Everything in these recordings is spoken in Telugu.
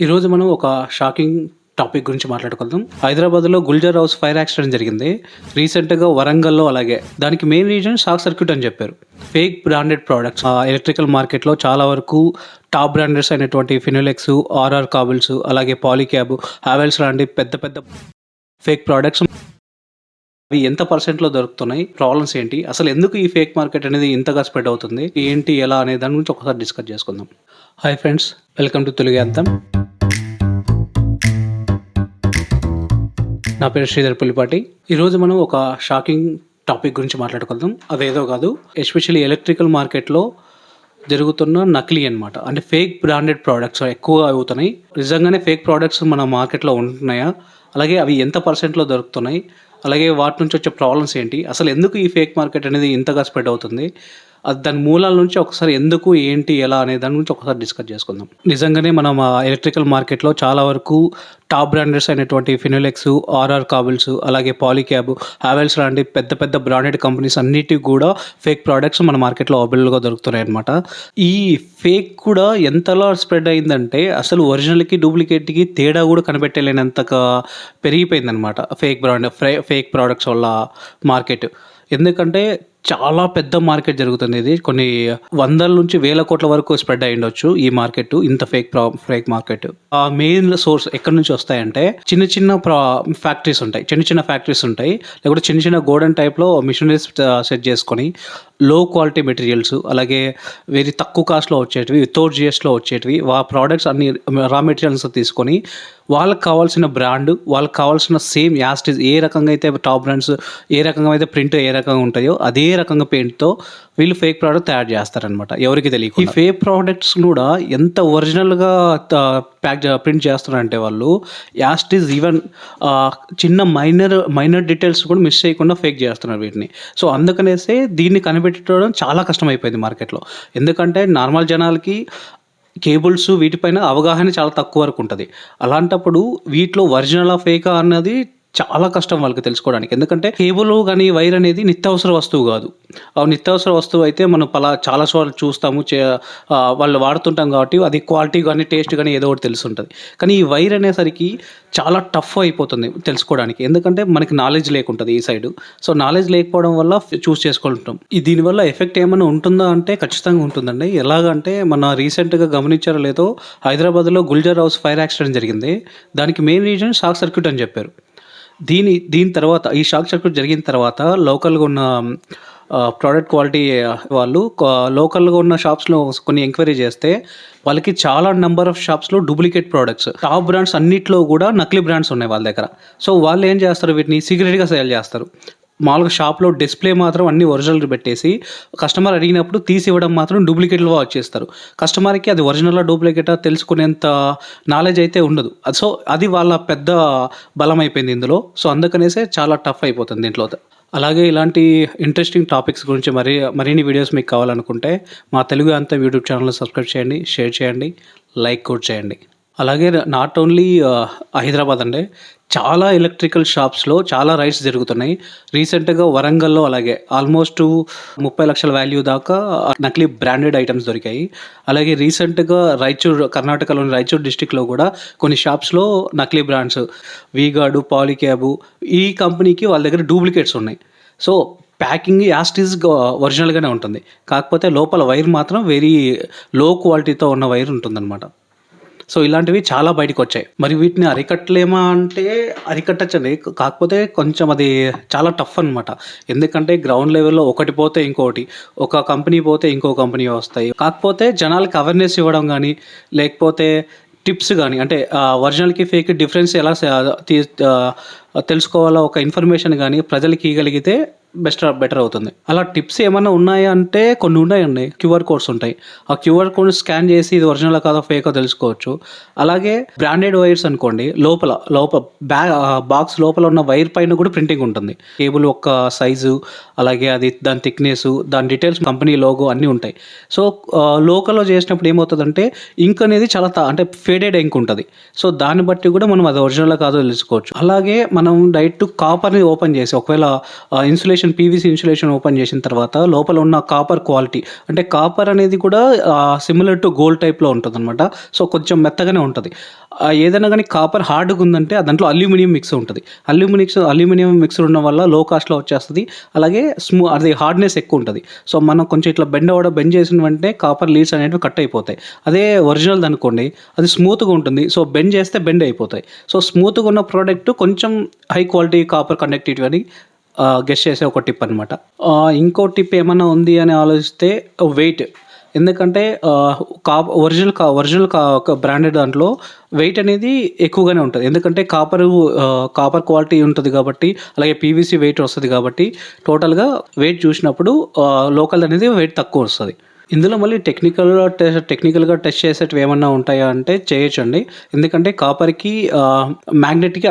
ఈరోజు మనం ఒక షాకింగ్ టాపిక్ గురించి మాట్లాడుకుందాం. హైదరాబాద్లో గుల్జర్ హౌస్ ఫైర్ యాక్సిడెంట్ జరిగింది. రీసెంట్గా వరంగల్లో అలాగే. దానికి మెయిన్ రీజన్ షాక్ సర్క్యూట్ అని చెప్పారు. Fake branded products. ఎలక్ట్రికల్ మార్కెట్లో చాలా వరకు టాప్ బ్రాండెడ్స్ అయినటువంటి ఫినోలెక్స్ ఆర్ఆర్ కాబుల్స్ అలాగే పాలిక్యాబ్ హావెల్స్ లాంటి పెద్ద పెద్ద ఫేక్ ప్రోడక్ట్స్ అవి ఎంత పర్సెంట్లో దొరుకుతున్నాయి? ప్రాబ్లమ్స్ ఏంటి? అసలు ఎందుకు ఈ ఫేక్ మార్కెట్ అనేది ఇంతగా స్ప్రెడ్ అవుతుంది? ఏంటి ఎలా అనే దాని గురించి ఒకసారి డిస్కస్ చేసుకుందాం. Hi friends welcome to Telugu Antham నా పేరు శ్రీధర్ పులిపాటి. ఈరోజు మనం ఒక షాకింగ్ టాపిక్ గురించి మాట్లాడుకుందాం. అదేదో కాదు ఎస్పెషల్లీ ఎలక్ట్రికల్ మార్కెట్లో జరుగుతున్న నకిలీ అనమాట అంటే ఫేక్ బ్రాండెడ్ ప్రోడక్ట్స్ ఎక్కువ అవుతున్నాయి. నిజంగానే ఫేక్ ప్రోడక్ట్స్ మన మార్కెట్లో ఉంటున్నాయా? అలాగే అవి ఎంత పర్సెంట్లో దొరుకుతున్నాయి? అలాగే వాటి నుంచి వచ్చే ప్రాబ్లమ్స్ ఏంటి? అసలు ఎందుకు ఈ ఫేక్ మార్కెట్ అనేది ఇంతగా స్ప్రెడ్ అవుతుంది? దాని మూలాల నుంచి ఒకసారి ఎందుకు ఏంటి ఎలా అనే దాని గురించి ఒకసారి డిస్కస్ చేసుకుందాం. నిజంగానే మనం ఎలక్ట్రికల్ మార్కెట్లో చాలా వరకు టాప్ బ్రాండెడ్స్ అయినటువంటి ఫినోలెక్స్ ఆర్ఆర్ కాబుల్స్ అలాగే పాలిక్యాబ్ హావెల్స్ లాంటి పెద్ద పెద్ద బ్రాండెడ్ కంపెనీస్ అన్నిటికి కూడా ఫేక్ ప్రోడక్ట్స్ మన మార్కెట్లో అవైలబుల్గా దొరుకుతున్నాయి అనమాట ఈ ఫేక్ కూడా ఎంతలా స్ప్రెడ్ అయిందంటే అసలు ఒరిజినల్కి డూప్లికేట్కి తేడా కూడా కనిపెట్టలేనంతగా పెరిగిపోయిందనమాట ఫేక్ బ్రాండ్ ఫేక్ ప్రోడక్ట్స్ వల్ల మార్కెట్. ఎందుకంటే చాలా పెద్ద మార్కెట్ జరుగుతుంది ఇది. కొన్ని వందల నుంచి వేల కోట్ల వరకు స్ప్రెడ్ అయి ఉండొచ్చు ఈ మార్కెట్ ఇంత ఫేక్ ప్రా ఫేక్ మార్కెట్ ఆ మెయిన్ సోర్స్ ఎక్కడి నుంచి వస్తాయంటే చిన్న చిన్న ప్రా ఫ్యాక్టరీస్ ఉంటాయి. చిన్న చిన్న ఫ్యాక్టరీస్ ఉంటాయి. లేకపోతే చిన్న చిన్న గోడెన్ టైప్లో మిషనరీస్ సెట్ చేసుకొని లో క్వాలిటీ మెటీరియల్స్ అలాగే వెరీ తక్కువ కాస్ట్లో వచ్చేటివి వితౌట్ జిఎస్లో వచ్చేటివి ఆ ప్రోడక్ట్స్ అన్ని రా మెటీరియల్స్ తీసుకొని వాళ్ళకి కావాల్సిన బ్రాండ్ వాళ్ళకి కావాల్సిన సేమ్ యాస్టిజ్ ఏ రకంగా అయితే టాప్ బ్రాండ్స్ ఏ రకంగా అయితే ప్రింట్ ఏ రకంగా ఉంటాయో అదే రకంగా పెయింట్తో వీళ్ళు ఫేక్ ప్రోడక్ట్ తయారు చేస్తారనమాట ఎవరికి తెలియదు ఈ ఫేక్ ప్రోడక్ట్స్ కూడా ఎంత ఒరిజినల్గా ప్యాక్ ప్రింట్ చేస్తున్నారంటే వాళ్ళు యాస్ట్ ఈజ్ ఈవెన్ చిన్న మైనర్ మైనర్ డీటెయిల్స్ కూడా మిస్ చేయకుండా ఫేక్ చేస్తున్నారు వీటిని. సో అందుకనేసే దీన్ని కనిపెట్టడం చాలా కష్టమైపోయింది మార్కెట్లో ఎందుకంటే నార్మల్ జనాలకి కేబుల్స్ వీటిపైన అవగాహన చాలా తక్కువ వరకు ఉంటుంది. అలాంటప్పుడు వీటిలో ఒరిజినల్ ఫేకా అన్నది చాలా కష్టం వాళ్ళకి తెలుసుకోవడానికి. ఎందుకంటే కేబుల్ కానీ వైర్ అనేది నిత్యావసర వస్తువు కాదు. ఆ నిత్యావసర వస్తువు అయితే మనం పలా చాలా సార్లు చూస్తాము. చే వాళ్ళు వాడుతుంటాం కాబట్టి అది క్వాలిటీ కానీ టేస్ట్ కానీ ఏదో ఒకటి తెలుసుంటుంది. కానీ ఈ వైర్ అనేసరికి చాలా టఫ్ అయిపోతుంది తెలుసుకోవడానికి. ఎందుకంటే మనకి నాలెడ్జ్ లేకుంటుంది ఈ సైడ్. సో నాలెడ్జ్ లేకపోవడం వల్ల చూస్ చేసుకుంటాం దీనివల్ల ఎఫెక్ట్ ఏమైనా ఉంటుందా అంటే ఖచ్చితంగా ఉంటుందండి. ఎలాగంటే మన రీసెంట్గా గమనించారో లేదో హైదరాబాద్లో గుల్జర్ హౌస్ ఫైర్ యాక్సిడెంట్ జరిగింది. దానికి మెయిన్ రీజన్ షాక్ సర్క్యూట్ అని చెప్పారు. దీని దీని తర్వాత ఈ షాక్ సర్క్యూట్ జరిగిన తర్వాత లోకల్గా ఉన్న ప్రోడక్ట్ క్వాలిటీ వాళ్ళు లోకల్గా ఉన్న షాప్స్లో కొన్ని ఎంక్వైరీ చేస్తే వాళ్ళకి చాలా నెంబర్ ఆఫ్ షాప్స్లో డూప్లికేట్ ప్రోడక్ట్స్ టాప్ బ్రాండ్స్ అన్నిట్లో కూడా నకిలీ బ్రాండ్స్ ఉన్నాయి వాళ్ళ దగ్గర. సో వాళ్ళు ఏం చేస్తారు వీటిని సీక్రెట్గా సేల్ చేస్తారు. మామూలుగా షాప్లో డిస్ప్లే మాత్రం అన్ని ఒరిజినల్ పెట్టేసి కస్టమర్ అడిగినప్పుడు తీసి ఇవ్వడం మాత్రం డూప్లికేట్లో వచ్చేస్తారు కస్టమర్కి అది ఒరిజినల్ డూప్లికేటా తెలుసుకునేంత నాలెడ్జ్ అయితే ఉండదు. సో అది వాళ్ళ పెద్ద బలం అయిపోయింది ఇందులో. సో అందుకనేసే చాలా టఫ్ అయిపోతుంది దీంట్లో. అలాగే ఇలాంటి ఇంట్రెస్టింగ్ టాపిక్స్ గురించి మరి మరిన్ని వీడియోస్ మీకు కావాలనుకుంటే మా Telugu Antha YouTube channel subscribe చేయండి షేర్ చేయండి లైక్ కూడా చేయండి. అలాగే నాట్ ఓన్లీ హైదరాబాద్ అండి. చాలా ఎలక్ట్రికల్ షాప్స్లో చాలా రైడ్స్ జరుగుతున్నాయి. రీసెంట్గా వరంగల్లో అలాగే ఆల్మోస్ట్ ముప్పై లక్షల వాల్యూ దాకా నకిలీ బ్రాండెడ్ ఐటమ్స్ దొరికాయి. అలాగే రీసెంట్గా రాయచూర్ కర్ణాటకలోని రాయచూర్ డిస్టిక్లో కూడా కొన్ని షాప్స్లో నకిలీ బ్రాండ్స్ వీగార్డు పాలిక్యాబు ఈ కంపెనీకి వాళ్ళ దగ్గర డూప్లికేట్స్ ఉన్నాయి. సో ప్యాకింగ్ యాస్టీజ్ ఒరిజినల్గానే ఉంటుంది. కాకపోతే లోపల వైర్ మాత్రం వెరీ లో క్వాలిటీతో ఉన్న వైర్ ఉంటుందన్నమాట. సో ఇలాంటివి చాలా బయటకు వచ్చాయి. మరి వీటిని అరికట్టలేమా అంటే అరికట్టచ్చండి. కాకపోతే కొంచెం అది చాలా టఫ్ అనమాట ఎందుకంటే గ్రౌండ్ లెవెల్లో ఒకటి పోతే ఇంకోటి ఒక కంపెనీ పోతే ఇంకో కంపెనీ వస్తాయి. కాకపోతే జనాలకి అవేర్నెస్ ఇవ్వడం కానీ లేకపోతే టిప్స్ కానీ అంటే ఒరిజినల్కి ఫేక్ డిఫరెన్స్ ఎలా తీ తెలుసుకోవాలో ఒక ఇన్ఫర్మేషన్ కానీ ప్రజలకి ఇవ్వగలిగితే బెస్ట్ బెటర్ అవుతుంది. అలా టిప్స్ ఏమైనా ఉన్నాయా అంటే కొన్ని ఉన్నాయండి. క్యూఆర్ కోడ్స్ ఉంటాయి. ఆ క్యూఆర్ కోడ్ స్కాన్ చేసి ఇది ఒరిజినల్ కాదో ఫేకో తెలుసుకోవచ్చు. అలాగే బ్రాండెడ్ వైర్స్ అనుకోండి. లోపల లోపల బ్యా బాక్స్ లోపల ఉన్న వైర్ పైన కూడా ప్రింటింగ్ ఉంటుంది. కేబుల్ యొక్క సైజు అలాగే అది దాని థిక్నెస్ దాని డీటెయిల్స్ కంపెనీ లోగో అన్నీ ఉంటాయి. సో లోకల్లో చేసినప్పుడు ఏమవుతుందంటే ఇంక్ అనేది చాలా అంటే ఫేడెడ్ ఇంక్ ఉంటుంది. సో దాన్ని బట్టి కూడా మనం అది ఒరిజినల్ కాదో తెలుసుకోవచ్చు. అలాగే మనం డైరెక్ట్ కాపర్ని ఓపెన్ చేసి ఒకవేళ insulation insulation PVC insulation open చేసిన తర్వాత లోపల ఉన్న కాపర్ క్వాలిటీ అంటే కాపర్ అనేది కూడా సిమిలర్ టు గోల్డ్ టైప్లో ఉంటుంది అనమాట సో కొంచెం మెత్తగానే ఉంటుంది. ఏదైనా కానీ కాపర్ హార్డ్గా ఉందంటే దాంట్లో అల్యూమినియం మిక్స్ ఉంటుంది. అల్యూమినిక్స్ అల్యూమినియం మిక్స్ ఉండడం వల్ల లో కాస్ట్లో వచ్చేస్తుంది. అలాగే స్మూ అది హార్డ్నెస్ ఎక్కువ ఉంటుంది. సో మనం కొంచెం ఇట్లా బెండ్ అవ్వడం బెండ్ చేసిన వెంటనే కాపర్ లీడ్స్ అనేవి కట్ అయిపోతాయి. అదే ఒరిజినల్ అనుకోండి అది స్మూత్గా ఉంటుంది. సో బెండ్ చేస్తే బెండ్ అయిపోతాయి. సో స్మూత్గా ఉన్న ప్రోడక్ట్ కొంచెం హై క్వాలిటీ కాపర్ కండక్టివిటీ అని గెస్ట్ చేసే ఒక టిప్ అనమాట ఇంకో టిప్ ఏమైనా ఉంది అని ఆలోచిస్తే వెయిట్ ఎందుకంటే కా ఒరిజినల్ కా ఒరిజినల్ కా బ్రాండెడ్ దాంట్లో వెయిట్ అనేది ఎక్కువగానే ఉంటుంది. ఎందుకంటే కాపర్ కాపర్ క్వాలిటీ ఉంటుంది కాబట్టి అలాగే పీవీసీ వెయిట్ వస్తుంది కాబట్టి టోటల్గా వెయిట్ చూసినప్పుడు లోకల్ అనేది వెయిట్ తక్కువ వస్తుంది. ఇందులో మళ్ళీ టెక్నికల్ టెస్ట్ టెక్నికల్గా టెస్ట్ చేసేటివి ఏమన్నా ఉంటాయా అంటే చేయొచ్చండి. ఎందుకంటే కాపర్కి మ్యాగ్నెట్కి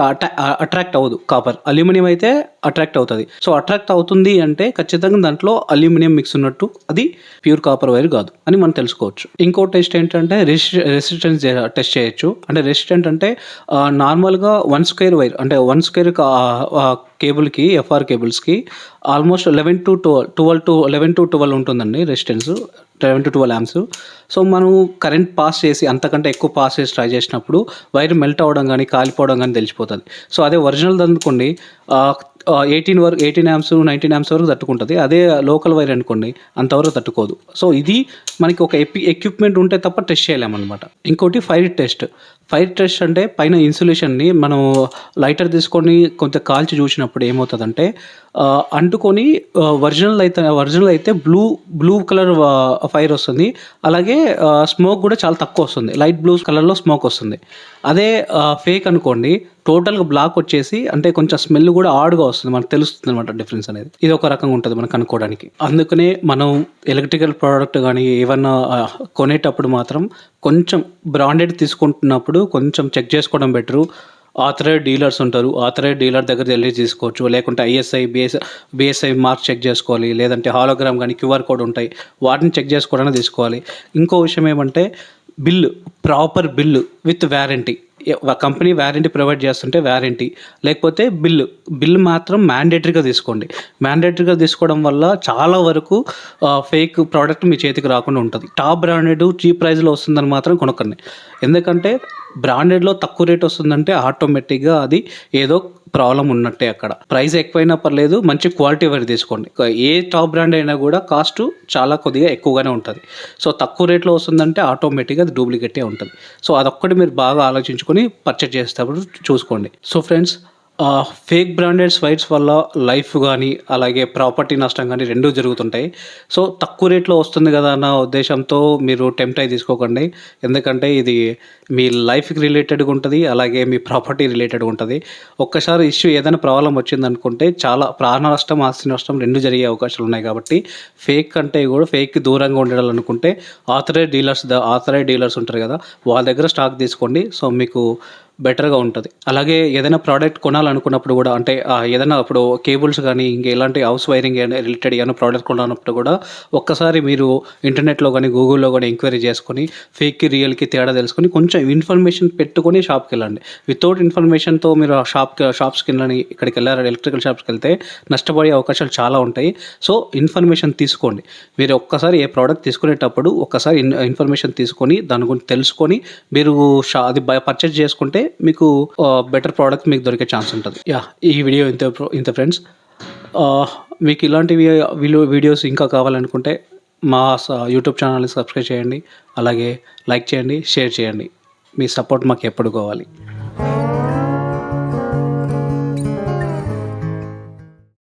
అట్రాక్ట్ అవ్వదు కాపర్ అల్యూమినియం అయితే అట్రాక్ట్ అవుతుంది. సో అట్రాక్ట్ అవుతుంది అంటే ఖచ్చితంగా దాంట్లో అల్యూమినియం మిక్స్ ఉన్నట్టు అది ప్యూర్ కాపర్ వైర్ కాదు అని మనం తెలుసుకోవచ్చు. ఇంకో టెస్ట్ ఏంటంటే రెసిస్టెన్స్ టెస్ట్ చేయొచ్చు. అంటే రెసిస్టెంట్ అంటే నార్మల్గా వన్ స్క్వేర్ వైర్ అంటే వన్ స్క్వేర్ కేబుల్కి FR కేబుల్స్కి almost eleven to twelve twelve to eleven to twelve ఉంటుందండి రెసిస్టెన్స్ లెవెన్ టు ట్వెల్వ్ ల్యామ్స్ సో మనం కరెంట్ పాస్ చేసి అంతకంటే ఎక్కువ పాస్ చేసి ట్రై చేసినప్పుడు వైర్ మెల్ట్ అవ్వడం కానీ కాలిపోవడం కానీ తెలిసిపోతుంది. సో అదే ఒరిజినల్ అనుకోండి ఎయిటీన్ వరకు ఎయిటీన్ యామ్స్ నైన్టీన్ యామ్స్ వరకు తట్టుకుంటుంది. అదే లోకల్ వైర్ అనుకోండి అంతవరకు తట్టుకోదు. సో ఇది మనకి ఒక ఎపి ఎక్విప్మెంట్ ఉంటే తప్ప టెస్ట్ చేయలేమన్నమాట. ఇంకోటి ఫైర్ టెస్ట్ ఫైర్ టెస్ట్ అంటే పైన ఇన్సులేషన్ని మనం లైటర్ తీసుకొని కొంత కాల్చి చూసినప్పుడు ఏమవుతుందంటే అంటుకొని ఒరిజినల్ అయితే ఒరిజినల్ అయితే బ్లూ బ్లూ కలర్ ఫైర్ వస్తుంది. అలాగే స్మోక్ కూడా చాలా తక్కువ వస్తుంది. లైట్ బ్లూ కలర్లో స్మోక్ వస్తుంది. అదే ఫేక్ అనుకోండి టోటల్గా బ్లాక్ వచ్చేసి అంటే కొంచెం స్మెల్ కూడా ఆడ్గా వస్తుంది మనకు తెలుస్తుంది అనమాట డిఫరెన్స్ అనేది. ఇది ఒక రకంగా ఉంటుంది మనకు అనుకోవడానికి. అందుకనే మనం ఎలక్ట్రికల్ ప్రోడక్ట్ కానీ ఏమన్నా కొనేటప్పుడు మాత్రం కొంచెం బ్రాండెడ్ తీసుకుంటున్నప్పుడు కొంచెం చెక్ చేసుకోవడం బెటరు ఆథరైడ్ డీలర్స్ ఉంటారు. ఆథరైడ్ డీలర్ దగ్గర వెళ్ళి తీసుకోవచ్చు. లేకుంటే ISI BS BSI mark check చేసుకోవాలి. లేదంటే హాలోగ్రామ్ కానీ క్యూఆర్ కోడ్ ఉంటాయి. వాటిని చెక్ చేసుకోవడానికి తీసుకోవాలి. ఇంకో విషయం ఏమంటే bill proper bill with warranty company warranty provide చేస్తుంటే వ్యారంటీ లేకపోతే బిల్లు బిల్లు మాత్రం మ్యాండేటరీగా తీసుకోండి. మ్యాండేటరీగా తీసుకోవడం వల్ల చాలా వరకు ఫేక్ ప్రోడక్ట్ మీ చేతికి రాకుండా ఉంటుంది. టాప్ బ్రాండెడ్ చీప్ ప్రైస్లో వస్తుందని మాత్రం కొనకండి. ఎందుకంటే బ్రాండెడ్లో తక్కువ రేట్ వస్తుందంటే ఆటోమేటిక్గా అది ఏదో ప్రాబ్లం ఉన్నట్టే అక్కడ. ప్రైస్ ఎక్కువైనా పర్లేదు మంచి క్వాలిటీ వరకు తీసుకోండి. ఏ టాప్ బ్రాండ్ అయినా కూడా కాస్ట్ చాలా కొద్దిగా ఎక్కువగానే ఉంటుంది. సో తక్కువ రేట్లో వస్తుందంటే ఆటోమేటిక్గా అది డూప్లికేటే ఉంటుంది. సో అదొక్కటి మీరు బాగా ఆలోచించుకొని పర్చేజ్ చేసేటప్పుడు చూసుకోండి. సో ఫ్రెండ్స్ ఫేక్ బ్రాండెడ్ స్వైట్స్ వల్ల లైఫ్ కానీ అలాగే ప్రాపర్టీ నష్టం కానీ రెండూ జరుగుతుంటాయి. సో తక్కువ రేట్లో వస్తుంది కదా అన్న ఉద్దేశంతో మీరు టెంప్ట్ అయి తీసుకోకండి. ఎందుకంటే ఇది మీ లైఫ్కి రిలేటెడ్గా ఉంటుంది అలాగే మీ ప్రాపర్టీ రిలేటెడ్గా ఉంటుంది. ఒక్కసారి ఇష్యూ ఏదైనా ప్రాబ్లం వచ్చింది అనుకుంటే చాలా ప్రాణ నష్టం ఆస్తి నష్టం రెండు జరిగే అవకాశాలు ఉన్నాయి కాబట్టి ఫేక్ కంటే కూడా ఫేక్కి దూరంగా ఉండాలనుకుంటే ఆథరైజ్ డీలర్స్ ఆథరైజ్ డీలర్స్ ఉంటారు కదా వాళ్ళ దగ్గర స్టాక్ తీసుకోండి. సో మీకు బెటర్గా ఉంటుంది. అలాగే ఏదైనా ప్రోడక్ట్ కొనాలనుకున్నప్పుడు కూడా అంటే ఏదైనా అప్పుడు కేబుల్స్ కానీ ఇంకా ఎలాంటి హౌస్ వైరింగ్ రిలేటెడ్ ఏమైనా ప్రోడక్ట్ కొనాలన్నప్పుడు కూడా ఒక్కసారి మీరు ఇంటర్నెట్లో కానీ గూగుల్లో కానీ ఎంక్వైరీ చేసుకొని ఫేక్కి రియల్కి తేడా తెలుసుకొని కొంచెం ఇన్ఫర్మేషన్ పెట్టుకొని షాప్కి వెళ్ళండి. వితౌట్ ఇన్ఫర్మేషన్తో మీరు ఆ షాప్కి షాప్స్కి వెళ్ళని ఇక్కడికి వెళ్ళారు ఎలక్ట్రికల్ షాప్స్కి వెళ్తే నష్టపోయే అవకాశాలు చాలా ఉంటాయి. సో ఇన్ఫర్మేషన్ తీసుకోండి. మీరు ఒక్కసారి ఏ ప్రోడక్ట్ తీసుకునేటప్పుడు ఒక్కసారి ఇన్ ఇన్ఫర్మేషన్ తీసుకొని దాని గురించి తెలుసుకొని మీరు షా అది పర్చేజ్ చేసుకుంటే మీకు బెటర్ ప్రోడక్ట్ మీకు దొరికే ఛాన్స్ ఉంటుంది. యా ఈ వీడియో ఇంత ఇంత ఫ్రెండ్స్ మీకు ఇలాంటివి వీడియో వీడియోస్ ఇంకా కావాలనుకుంటే మా యూట్యూబ్ ఛానల్ని సబ్స్క్రైబ్ చేయండి. అలాగే లైక్ చేయండి షేర్ చేయండి. మీ సపోర్ట్ మాకు ఎప్పుడు కావాలి.